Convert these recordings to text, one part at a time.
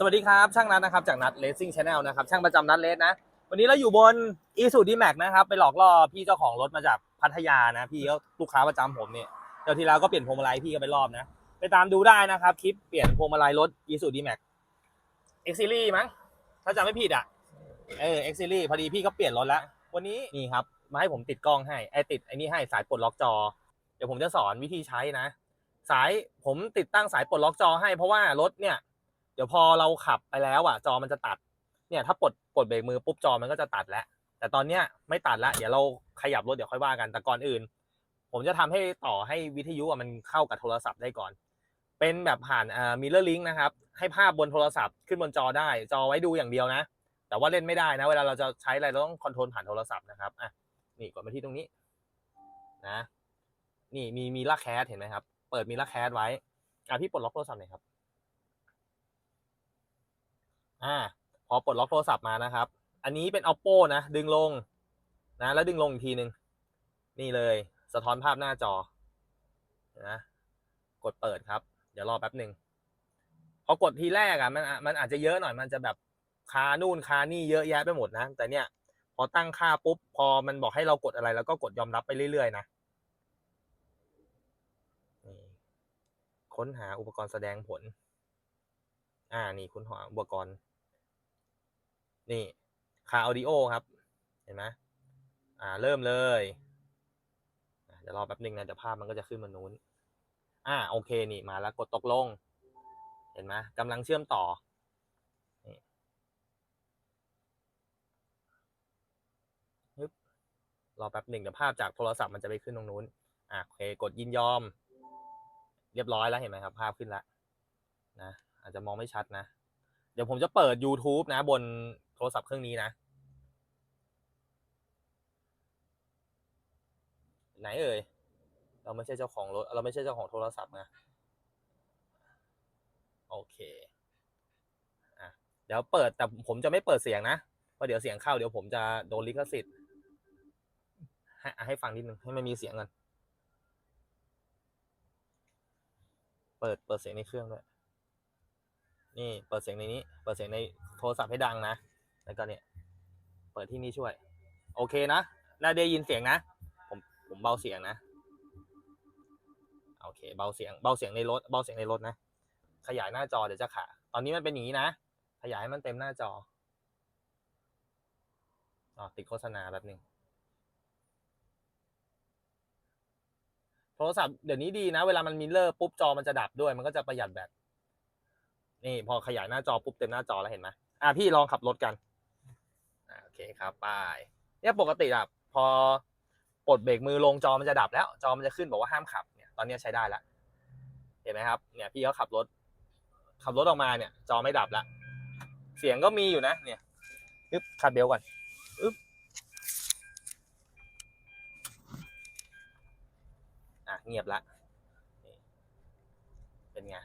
สวัสดีครับ ช่างนัดนะครับจากนัดเลสซิ่งชาแนลนะครับช่างประจำนัดเลสนะ วันนี้เราอยู่บนอีสูดีแม็กนะครับ ไปหลอกล่อพี่เจ้าของรถมาจากพัทยานะ พี่ก็ลูกค้าประจำผมเนี่ยเดี๋ยวทีแล้วก็เปลี่ยนพวงมาลัยพี่ก็ไปรอบนะ ไปตามดูได้นะครับ คลิปเปลี่ยนพวงมาลัยรถอีสูดีแม็กเอ็กซิลี่มั้งถ้าจำไม่ผิดอะเออเอ็กซิลี่พอดีพี่ก็เปลี่ยนรถแล้ววันนี้นี่ครับมาให้ผมติดกล้องให้ไอติดไอนี่ให้สายปลดล็อกจอ เดี๋ยวผมจะสอนวิธีใช้นะ สายผมติดตั้งสายปลดล็อกจอให้เพราะว่ารถเนี่ย ดี๋ยวพอเราขับไปแล้วอะ จอมันจะตัด เนี่ย ถ้าปลดปลดเบรกมือปุ๊บจอมันก็จะตัดแล้ว แต่ตอนเนี้ยไม่ตัดแล้วเดี๋ยวเราขยับรถเดี๋ยวค่อยว่ากัน แต่ก่อนอื่น ผมจะทำให้ต่อให้วิทยุอะมันเข้ากับโทรศัพท์ได้ก่อน เป็นแบบผ่านเอ่อมิเลอร์ลิงนะครับ ให้ภาพบนโทรศัพท์ขึ้นบนจอได้ จอไว้ดูอย่างเดียวนะ แต่ว่าเล่นไม่ได้นะ เวลาเราจะใช้อะไรเราต้องคอนโทรลผ่านโทรศัพท์นะครับ อะ นี่กดมาที่ตรงนี้ นะ นี่มีมีลักแคสเห็นไหมครับ เปิดมีลักแคสไว้ อะพี่ปลดล็อกโทรศัพท์หน่อยครับ อ่า พอปลดล็อกโทรศัพท์มานะครับ อันนี้เป็น oppo นะ ดึงลงนะ แล้วดึงลงอีกทีหนึ่งนี่เลย สะท้อนภาพหน้าจอนะ กดเปิดครับ เดี๋ยวรอแป๊บหนึ่งพอกดทีแรกอะมันมันอาจจะเยอะหน่อยมันจะแบบคานู่นคานี่เยอะแยะไปหมดนะ แต่เนี่ย พอตั้งค่าปุ๊บ พอมันบอกให้เรากดอะไร แล้วก็กดยอมรับไปเรื่อยๆนะนี่ค้นหาอุปกรณ์แสดงผล อ่า นี่คุณหาอุปกรณ์ นี่คาออดิโอครับ เห็นไหมอ่า เริ่มเลยเดี๋ยวรอแป๊บหนึ่งนะเดี๋ยวภาพมันก็จะขึ้นมานู้น อ่า โอเค นี่มาแล้วกดตกลง เห็นไหมกำลังเชื่อมต่อนี่รอแป๊บหนึ่งเดี๋ยวภาพจากโทรศัพท์มันจะไปขึ้นตรงนู้น อ่าโอเค กดยินยอม เรียบร้อยแล้วเห็นไหมครับ ภาพขึ้นแล้วนะ อาจจะมองไม่ชัดนะ เดี๋ยวผมจะเปิด YouTube นะ บนโทรศัพท์เครื่องนี้นะ ไหนเอ่ย เราไม่ใช่เจ้าของรถ เราไม่ใช่เจ้าของโทรศัพท์นะ โอเคอะเดี๋ยวเปิดแต่ผมจะไม่เปิดเสียงนะเพราะเดี๋ยวเสียงเข้าเดี๋ยวผมจะโดนลิขสิทธิ์ให้ให้ฟังนิดนึงให้มันมีเสียงกัน เปิดเปิดเสียงในเครื่องด้วย นี่เปิดเสียงในนี้ เปิดเสียงในโทรศัพท์ให้ดังนะ แล้วก็เนี่ย เปิดที่นี่ช่วย โอเคนะน่าได้ยินเสียงนะ ผมผมเบาเสียงนะ โอเค เบาเสียง เบาเสียงในรถ เบาเสียงในรถนะ ขยายหน้าจอเดี๋ยวจะขาตอนนี้มันเป็นอย่างนี้นะ ขยายให้มันเต็มหน้าจออ๋อติดโฆษณาแบบหนึ่งโทรศัพท์เดี๋ยวนี้ดีนะ เวลามันมิเลอร์ปุ๊บจอมันจะดับด้วย มันก็จะประหยัดแบต นี่พอขยายหน้าจอปุ๊บเต็มหน้าจอแล้วเห็นไหมอะพี่ลองขับรถกันโอเคครับไปเนี่ยปกติอะพอปลดเบรกมือลงจอมันจะดับแล้ว จอมันจะขึ้นบอกว่าห้ามขับเนี่ยตอนนี้ใช้ได้แล้วเห็นไหมครับเนี่ยพี่เขาขับรถ ขับรถออกมาเนี่ย จอไม่ดับละเสียงก็มีอยู่นะ เนี่ยอึ๊บขัดเบลก่อนอึ๊บอะเงียบละเป็นไง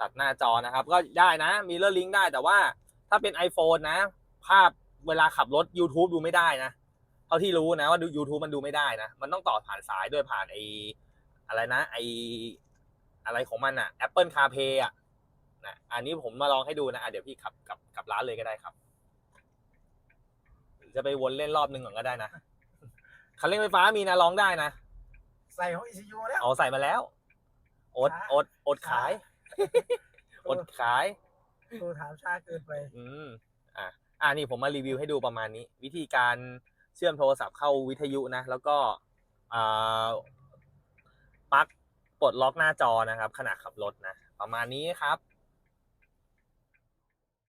ตัดหน้าจอนะครับ ก็ได้นะมีเลอร์ลิงได้แต่ว่าถ้าเป็น iPhone นะ ภาพเวลาขับรถ YouTube ดูไม่ได้นะเท่าที่รู้นะว่าดู YouTube มันดูไม่ได้นะ มันต้องต่อผ่านสายด้วยผ่านไออะไรนะไออะไรของมันอะ Apple CarPlay อะนะอันนี้ผมมาลองให้ดูนะอะเดี๋ยวพี่ขับกลับกลับร้านเลยก็ได้ครับหรือจะไปวนเล่นรอบนึงก่อนก็ได้นะคันเร่งไฟฟ้ามีนะลองได้นะ ใส่ของ ECU แล้วเอาใส่มาแล้ว อดอดอดขาย อดขายโทรถามช้าเกินไป อืมอะอ่านี่ผมมารีวิวให้ดูประมาณนี้ วิธีการเชื่อมโทรศัพท์เข้าวิทยุนะ แล้วก็อ่าปลั๊กปลดล็อกหน้าจอนะครับ ขณะขับรถนะ ประมาณนี้ครับ